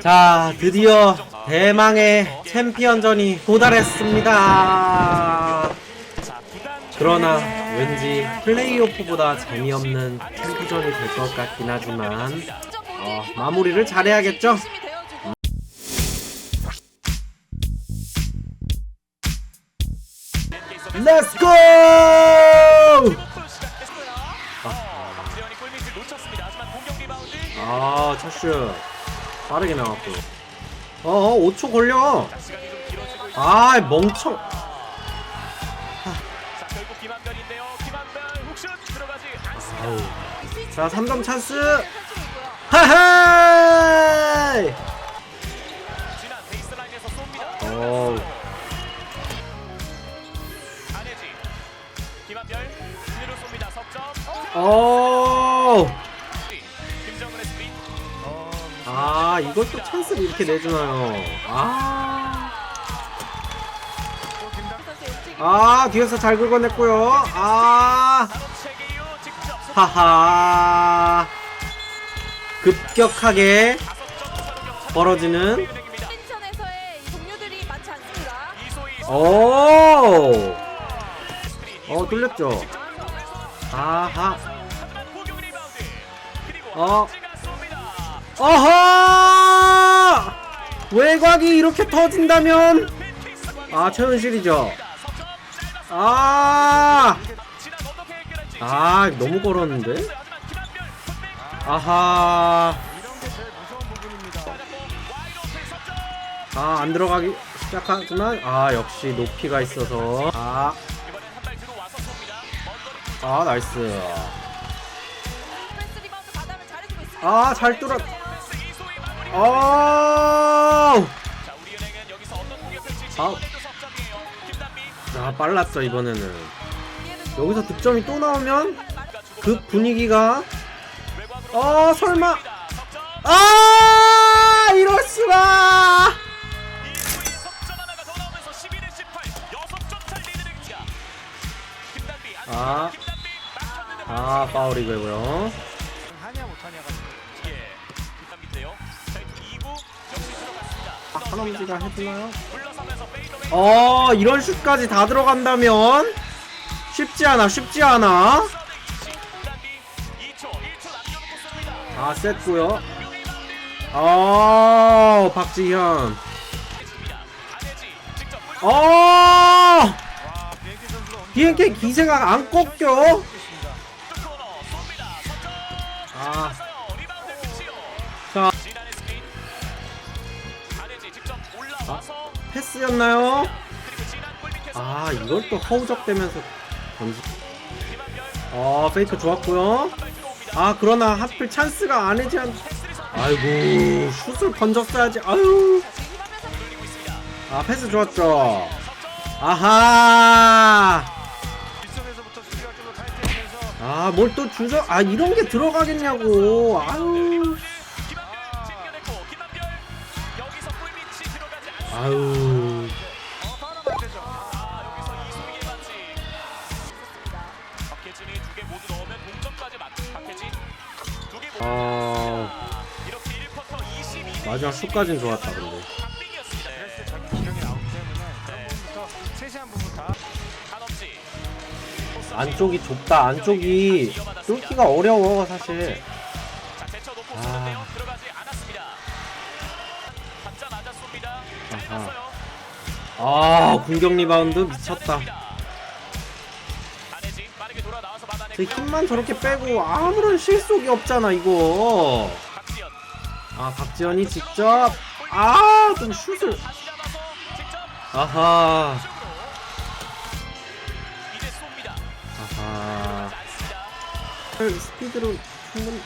자, 드디어 대망의 챔피언전이 도달했습니다. 그러나 왠지 플레이오프보다 재미없는 챔피전이 될 것 같긴 하지만 어, 마무리를 잘해야겠죠? 렛츠 고! 박재현이 골밑을 놓쳤습니다. 하지만 공격 리바운드 아, 첫슛 빠르게 나왔고. 어, 5초 걸려. 자, 시간이 좀 길어지고 있 아, 멍청. 자, 결국 김한별인데요. 김한별 훅슛 들어가지 않습니다. 아우. 자, 3점 찬스. 하하! 지난 베이스라인에서 쏩니다. 어우. 안혜지 김한별 그대로 쏩니다. 석점 어. 또 찬스를 이렇게 내주나요? 아. 아, 뒤에서 잘 긁어냈고요. 아. 하하. 급격하게 벌어지는 오. 어, 뚫렸죠? 아하. 어. 어허! 외곽이 이렇게 터진다면 아 최현실이죠. 아, 아 너무 걸었는데. 아하, 아 안 들어가기 시작하지만 아 역시 높이가 있어서 아. 먼거리 아 나이스. 있습니다. 아잘 뚫어. 패스 이소희 마무리. 어, 자, 우리은행은 여기서 어떤 공격을 칠지 아. 이번에도 석점이에요. 김단비 아 빨랐죠 이번에는. 여기서 득점이 또 나오면 누가 주고 그 분위기가 외곽으로 어 설마 석점 아 이럴 수가. 이소희 석점 하나가 더 나오면서 11대 18 여섯 점차 리드입니다. 김단비 안 아. 김단비 맞췄는데 아 파울이고요. 아, 한엄지가 해주나요? 어 이런 슛까지 다 들어간다면 쉽지 않아 쉽지 않아 김단비 2초 1초 남겨놓고 쏩니다. 아 셌고요 어 박지현 어 BNK 기세가 안 꺾여 아. 자 패스였나요? 아 이걸 또 허우적대면서 던지 어 페이크 좋았고요. 아 그러나 하필 찬스가 안 해지 않 아이고 슛을 던졌어야지 아유. 아 패스 좋았죠 아하 아 뭘 또 주저 아 이런 게 들어가겠냐고 아유 아유 아 여기서 이소희의 반칙. 박혜진이 두개 모두 넣으면 동점까지 맞. 박혜진 두개 모두 어 이렇게 1쿼터 22. 마지막 슛까진 좋았다 근데 안쪽이 좁다 안쪽이 뚫기가 어려워 사실 아 공격 리바운드 미쳤다 저. 힘만 저렇게 빼고 아무런 실속이 없잖아 이거 아 박지현이 직접 아좀 슛을 아하. 아하. 스피드로 충분히.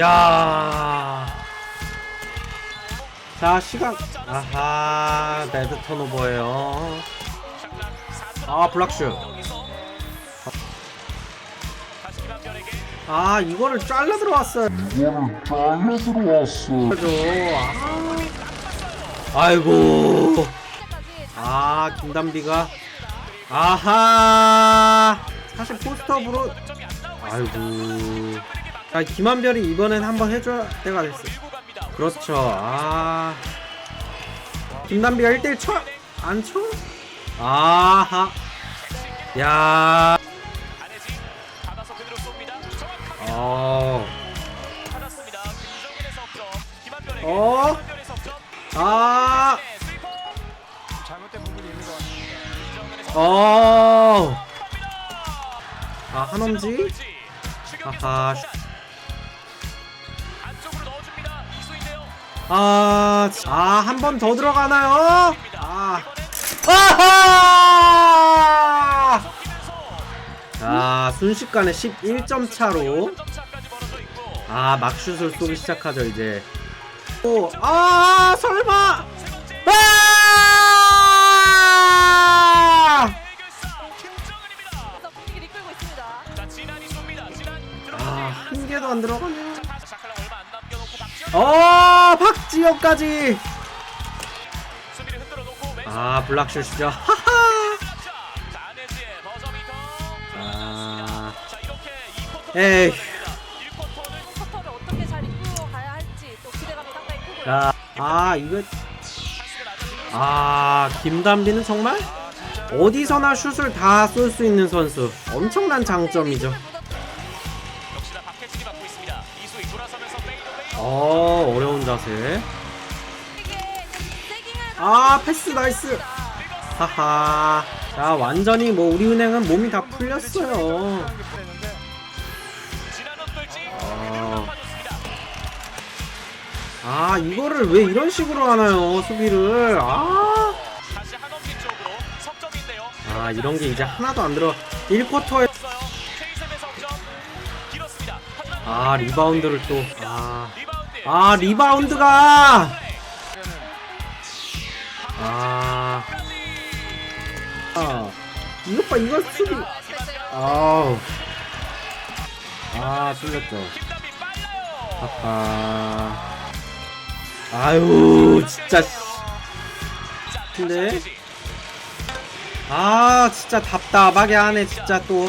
야. 자, 시간. 아하, 레드 턴오버예요. 장난 4초 아, 김한별에게 아, 이거를 잘라 들어왔어요. 이거를 잘라 들어왔어. 아. 아이고. 아, 김담비가. 아하. 사실 포스트업으로. 아이고. 아, 김한별이 이번엔 한번 해줘야 때가 됐어. 그렇죠. 아. 김남비가 1대1 쳐? 안 쳐? 아하. 야. 어. 어? 아. 어. 아, 한엄지? 아하. 아, 아, 한 번 더 들어가나요? 아. 아하! 자, 순식간에 11점 차로 3점 차까지 벌어져 있고 아, 막슛을 쏘기 시작하죠, 이제. 오, 아, 설마! 아! 자, 아. 한 개도 안 들어가네 어, 박지혁까지! 아, 블락슛이죠. 하하! 아, 자, 이렇게 2쿼터 에이. 1쿼터는 쿼터를 어떻게 잘 이끌고 가야 할지 또 기대감이 상당히 크고요. 자, 아, 이거, 아, 김담비는 정말 어디서나 슛을 다 쏠 수 있는 선수. 엄청난 장점이죠. 맡고 있습니다. 이수희 돌아서면서 페이드웨이 어, 어려운 자세. 아, 패스 나이스. 하하. 자, 완전히 뭐 우리 은행은 몸이 다 풀렸어요. 아. 아, 이거를 왜 이런 식으로 하나요, 수비를. 아. 다시 한엄지 쪽으로 석점인데요. 아, 이런 게 이제 하나도 안 들어. 1쿼터에 아, 리바운드를 또. 아. 리바운드. 아, 리바운드가 아. 아. 이것 봐, 이거 수비. 아우. 아, 뚫렸죠. 김담비 빨라요. 아. 아유, 진짜. 근데? 아, 진짜 답답하게 하네, 진짜 또.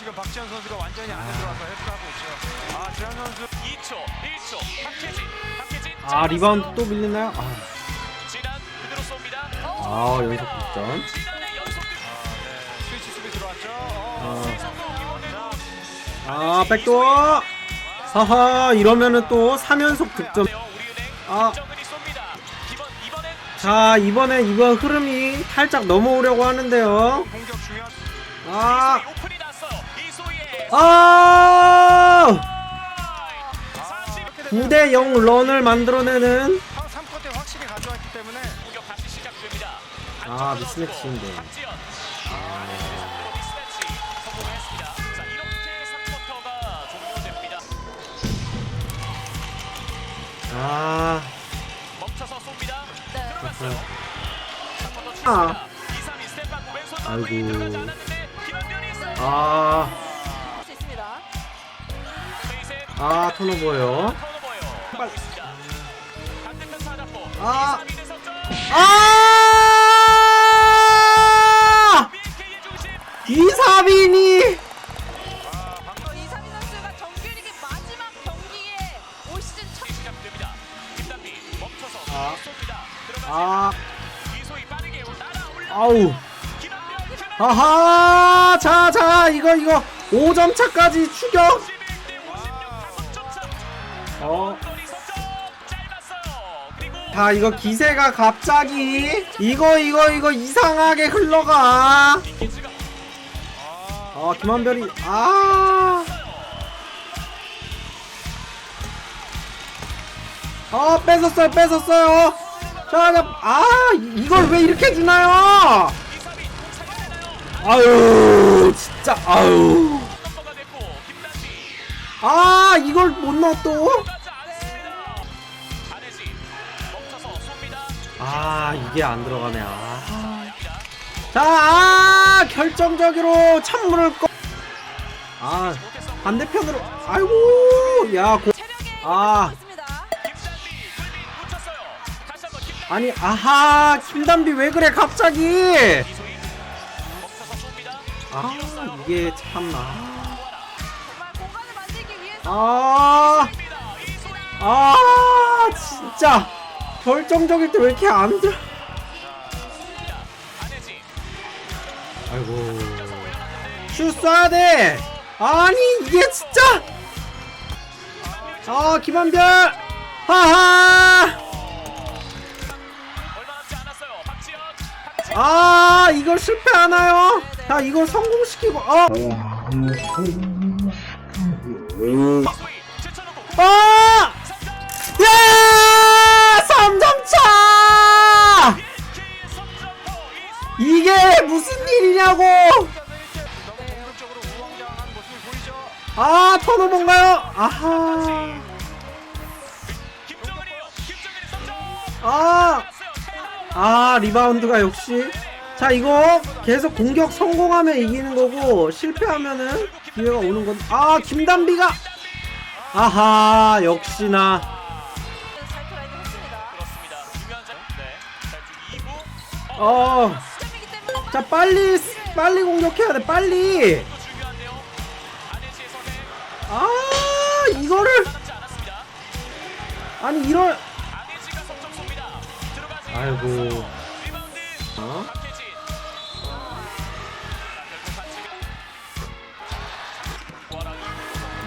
지금 박지현 선수가 완전히 안에 들어와서 헬프하고 있죠. 아 지현 선수 2초, 1초. 박혜진, 박혜진. 아, 리바운드 또 밀리나요? 아, 지난 그대로 쏩니다. 아 연속 득점. 연속 득- 네, 스위치 수비 들어왔죠. 어, 이번에도 아, 백도어. 하하, 이러면은 또 3연속 득점. 우리은행 아. 김정은이 쏩니다. 이번 이번엔 자, 이번에 이거 흐름이 살짝 넘어오려고 하는데요. 공격 중요한 아, 아! 사실 9대 0 런을 만들어내는 3쿼 때 확실히 가져왔기 때문에 공격 다시 시작됩니다. 아, 미스매치인데. 아, 미스매치 성공했습니다. 자, 이렇게 3쿼터가 종료됩니다. 아, 멈춰서 쏩니다. 네. 들어갔어요. 3쿼터 아. 칩니다. 2-3이 스텝 받고 왼손 아 아, 사잡고 아. 2-3이 석점. 아! 이사빈이 아. 아. 아우. 아하! 자, 자, 이거, 이거. 5점 차까지 추격! 11대 56 5점 차. 어. 자, 이거 기세가 갑자기. 이거, 이거, 이거 이상하게 흘러가. 아, 김한별이. 아. 아, 뺏었어요, 뺏었어요. 자, 자, 아, 이걸 왜 이렇게 주나요? 아유, 진짜, 아유. 아, 이걸 못 넣어 또? 아, 이게 안 들어가네. 아. 자, 아, 결정적으로 찬물을 꺼. 아. 반대편으로. 아이고, 야, 고. 아. 김단비 김단비 아니, 아하, 김담비 왜 그래, 갑자기? 아. 이게 참, 아. 정말 공간을 만들기 위해서 아, 입니다. 이소희 아 진짜 결정적일 때 왜 이렇게 안 돼? 안혜지 아이고 슛 쏴야 돼 아니 이게 진짜 아 김한별 하하 아 이걸 실패하나요? 자 이걸 성공시키고 어 제쳐놓고 아! 야! 3점 차! 이게 무슨 일이냐고! 아? 아하. 김정은이요. 김정은이 석점. 아. 아, 리바운드가 역시. 자, 이거 계속 공격 성공하면 이기는 거고, 실패하면은 기회가 오는 건. 아, 김단비가! 아하, 역시나. 어. 자, 빨리, 빨리 공격해야 돼, 빨리! 아, 이거를! 아니, 이런. 아이고. 어?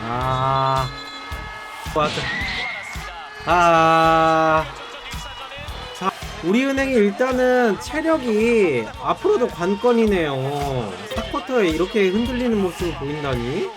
아. 맞아. 뽑아 우리은행이 일단은 체력이 앞으로도 관건이네요. 4쿼터에 이렇게 흔들리는 모습을 보인다니.